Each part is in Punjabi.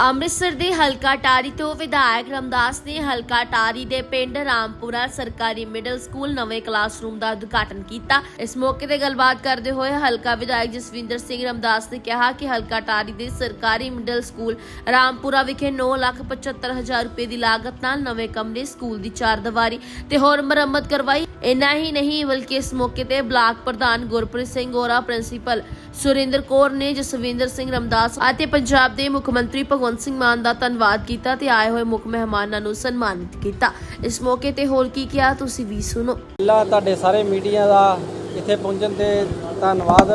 ਅੰਮ੍ਰਿਤਸਰ ਦੇ ਹਲਕਾ ਟਾਰੀ ਤੋਂ ਵਿਧਾਇਕ ਰਮਦਾਸ ਨੇ ਹਲਕਾ ਟਾਰੀ ਦੇ ਪਿੰਡ ਰਾਮਪੁਰਾ ਸਰਕਾਰੀ ਮਿਡਲ ਸਕੂਲ ਨਵੇਂ ਕਲਾਸਰੂਮ ਦਾ ਉਦਘਾਟਨ ਕੀਤਾ। ਇਸ ਮੌਕੇ ਤੇ ਗੱਲਬਾਤ ਕਰਦੇ ਹੋਏ ਹਲਕਾ ਵਿਧਾਇਕ ਜਸਵਿੰਦਰ ਸਿੰਘ ਰਮਦਾਸ ਨੇ ਕਿਹਾ ਕਿ ਹਲਕਾ ਟਾਰੀ ਦੇ ਸਰਕਾਰੀ ਮਿਡਲ ਸਕੂਲ ਰਾਮਪੁਰਾ ਵਿਖੇ 975000 ਰੁਪਏ ਦੀ ਲਾਗਤ ਨਾਲ ਨਵੇਂ ਕਮਰੇ, ਸਕੂਲ ਦੀ ਚਾਰ ਦੀਵਾਰੀ ਤੇ ਹੋਰ ਮੁਰੰਮਤ ਕਰਵਾਈ। ਇੰਨਾ ਹੀ ਨਹੀਂ, ਬਲਕਿ ਇਸ ਮੌਕੇ ਤੇ ਬਲਾਕ ਪ੍ਰਧਾਨ ਗੁਰਪ੍ਰੀਤ ਸਿੰਘ ਗੋਰਾ ਪ੍ਰਿੰਸੀਪਲ ਸੁਰਿੰਦਰ ਕੌਰ ਨੇ ਜਸਵਿੰਦਰ ਸਿੰਘ ਰਮਦਾਸ ਅਤੇ ਪੰਜਾਬ ਦੇ ਮੁੱਖ ਮੰਤਰੀ ਭਗਵੰਤ ਸਿੰਘ ਮਾਨ ਦਾ ਧੰਨਵਾਦ ਕੀਤਾ ਤੇ ਆਏ ਹੋਏ ਮੁੱਖ ਮਹਿਮਾਨਾਂ ਨੂੰ ਸਨਮਾਨਿਤ ਕੀਤਾ। ਇਸ ਮੌਕੇ ਤੇ ਹੋਰ ਕੀ ਕਿਹਾ ਤੁਸੀਂ ਵੀ ਸੁਣੋ। ਪਹਿਲਾਂ ਤੁਹਾਡੇ ਸਾਰੇ ਮੀਡੀਆ ਦਾ ਇੱਥੇ ਪਹੁੰਚਣ ਤੇ ਧੰਨਵਾਦ।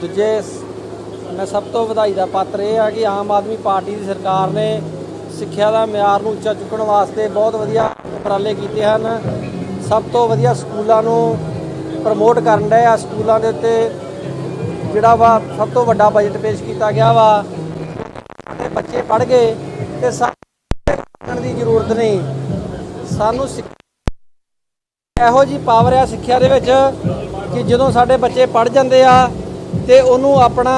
ਦੂਜੇ ਮੈਂ ਸਭ ਤੋਂ ਵਧਾਈ ਦਾ ਪਾਤਰ ਇਹ ਆ ਕਿ ਆਮ ਆਦਮੀ ਪਾਰਟੀ ਦੀ ਸਰਕਾਰ ਨੇ ਸਿੱਖਿਆ ਦਾ ਮਿਆਰ ਨੂੰ ਉੱਚਾ ਚੁੱਕਣ ਵਾਸਤੇ ਬਹੁਤ ਵਧੀਆ ਉਪਰਾਲੇ ਕੀਤੇ ਹਨ। ਸਭ ਤੋਂ ਵਧੀਆ ਸਕੂਲਾਂ ਨੂੰ ਪ੍ਰਮੋਟ ਕਰਨ ਡਏ ਆ। ਸਕੂਲਾਂ ਦੇ ਉੱਤੇ ਜਿਹੜਾ ਵਾ ਸਭ ਤੋਂ ਵੱਡਾ ਬਜਟ ਪੇਸ਼ ਕੀਤਾ ਗਿਆ ਵਾ। ਤੇ ਬੱਚੇ ਪੜ੍ਹ ਗਏ ਤੇ ਸਾਨੂੰ ਦੀ ਜ਼ਰੂਰਤ ਨਹੀਂ। ਸਾਨੂੰ ਸਿੱਖ ਇਹੋ ਜੀ ਪਾਵਰ ਆ ਸਿੱਖਿਆ ਦੇ ਵਿੱਚ ਕਿ ਜਦੋਂ ਸਾਡੇ ਬੱਚੇ ਪੜ ਜਾਂਦੇ ਆ ਤੇ ਉਹਨੂੰ ਆਪਣਾ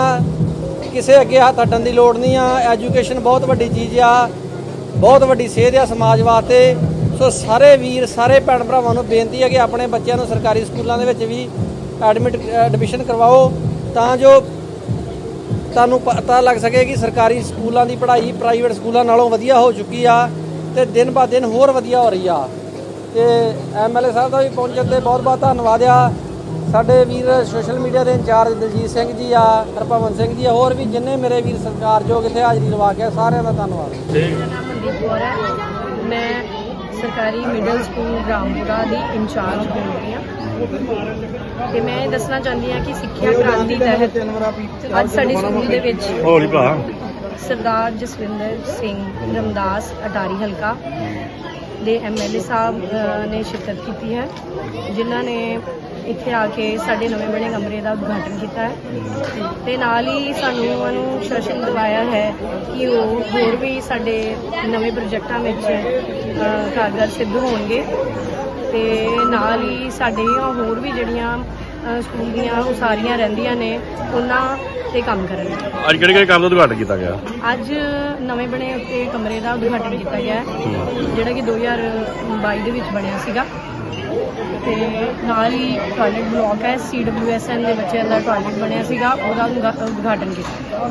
ਕਿਸੇ ਅੱਗੇ ਹੱਥ ਅੱਡਣ ਦੀ ਲੋੜ ਨਹੀਂ ਆ। ਐਜੂਕੇਸ਼ਨ ਬਹੁਤ ਵੱਡੀ ਚੀਜ਼ ਆ। ਬਹੁਤ ਵੱਡੀ ਸੇਧ ਆ ਸਮਾਜ ਵਾਸਤੇ। ਸੋ ਸਾਰੇ ਵੀਰ ਸਾਰੇ ਭੈਣ ਭਰਾਵਾਂ ਨੂੰ ਬੇਨਤੀ ਹੈ ਕਿ ਆਪਣੇ ਬੱਚਿਆਂ ਨੂੰ ਸਰਕਾਰੀ ਸਕੂਲਾਂ ਦੇ ਵਿੱਚ ਵੀ ਐਡਮਿਟ ਐਡਮਿਸ਼ਨ ਕਰਵਾਓ ਤਾਂ ਜੋ ਤੁਹਾਨੂੰ ਪਤਾ ਲੱਗ ਸਕੇ ਕਿ ਸਰਕਾਰੀ ਸਕੂਲਾਂ ਦੀ ਪੜ੍ਹਾਈ ਪ੍ਰਾਈਵੇਟ ਸਕੂਲਾਂ ਨਾਲੋਂ ਵਧੀਆ ਹੋ ਚੁੱਕੀ ਆ ਤੇ ਦਿਨ ਬਾ ਦਿਨ ਹੋਰ ਵਧੀਆ ਹੋ ਰਹੀ ਆ। ਤੇ ਐਮਐਲਏ ਸਾਹਿਬ ਦਾ ਵੀ ਪਹੁੰਚਣ ਤੇ ਬਹੁਤ ਬਹੁਤ ਧੰਨਵਾਦ ਆ। ਸਾਡੇ ਵੀਰ ਸੋਸ਼ਲ ਮੀਡੀਆ ਦੇ ਇੰਚਾਰਜ ਦਲਜੀਤ ਸਿੰਘ ਜੀ ਆ ਹਰਪਵਨ ਸਿੰਘ ਜੀ ਆ ਹੋਰ ਵੀ ਜਿੰਨੇ ਮੇਰੇ ਵੀਰ ਸਤਿਕਾਰਯੋਗ ਇੱਥੇ ਹਾਜ਼ਰੀ ਲਵਾ ਕੇ ਆ, ਸਾਰਿਆਂ ਦਾ ਧੰਨਵਾਦ। ਮੇਰਾ ਨਾਮ ਮਨਦੀਪ ਕੌਰ ਹੈ ਮੈਂ ਸਰਕਾਰੀ ਮਿਡਲ ਸਕੂਲ ਰਾਮਪੁਰਾ ਦੀ ਇੰਚਾਰਜ ਬਣ ਰਹੀ ਹਾਂ ਤੇ ਮੈਂ ਇਹ ਦੱਸਣਾ ਚਾਹੁੰਦੀ ਹਾਂ ਕਿ ਸਿੱਖਿਆ ਕ੍ਰਾਂਤੀ ਤਹਿਤ ਅੱਜ ਸਾਡੇ ਸਕੂਲ ਦੇ ਵਿੱਚ ਹੌਲੀ ਭਾ ਸਰਦਾਰ ਜਸਵਿੰਦਰ ਸਿੰਘ ਰਮਦਾਸ ਅਟਾਰੀ ਹਲਕਾ ਦੇ ਐਮਐਲਏ ਸਾਹਿਬ ਨੇ ਸ਼ਿਰਕਤ ਕੀਤੀ ਹੈ ਜਿਨ੍ਹਾਂ ਨੇ ਇੱਥੇ ਆ ਕੇ ਸਾਡੇ ਨਵੇਂ ਬਣੇ ਕਮਰੇ ਦਾ ਉਦਘਾਟਨ ਕੀਤਾ ਹੈ। ਤੇ ਨਾਲ ਹੀ ਸਾਨੂੰ ਉਹਨਾਂ ਨੂੰ ਸ਼ਾਸਨ ਦਿਵਾਇਆ ਹੈ ਕਿ ਉਹ ਹੋਰ ਵੀ ਸਾਡੇ ਨਵੇਂ ਪ੍ਰੋਜੈਕਟਾਂ ਵਿੱਚ ਕਾਰਗਰ ਸਿੱਧ ਹੋਣਗੇ। ਤੇ ਨਾਲ ਹੀ ਸਾਡੀਆਂ ਹੋਰ ਵੀ ਜਿਹੜੀਆਂ ਸਕੂਲ ਦੀਆਂ ਉਸਾਰੀਆਂ ਰਹਿੰਦੀਆਂ ਨੇ ਉਹਨਾਂ ਤੇ ਕੰਮ ਕਰਨਗੇ। ਅੱਜ ਕਿਹੜੇ ਕਿਹੜੇ ਕੰਮ ਦਾ ਉਦਘਾਟਨ ਕੀਤਾ ਗਿਆ? ਅੱਜ ਨਵੇਂ ਬਣੇ ਉੱਤੇ ਕਮਰੇ ਦਾ ਉਦਘਾਟਨ ਕੀਤਾ ਗਿਆ ਜਿਹੜਾ ਕਿ 2022 ਦੇ ਵਿੱਚ ਬਣਿਆ ਸੀਗਾ। ਤੇ ਨਾਲ ਹੀ ਟਾਇਲਟ ਬਲਾਕ ਹੈ ਸੀਡਬਲਯੂਐਸਐਨ ਦੇ ਬੱਚਿਆਂ ਦਾ ਟਾਇਲਟ ਬਣਿਆ ਸੀਗਾ, ਉਹਦਾ ਉਦਘਾ- ਉਦਘਾਟਨ ਕੀਤਾ।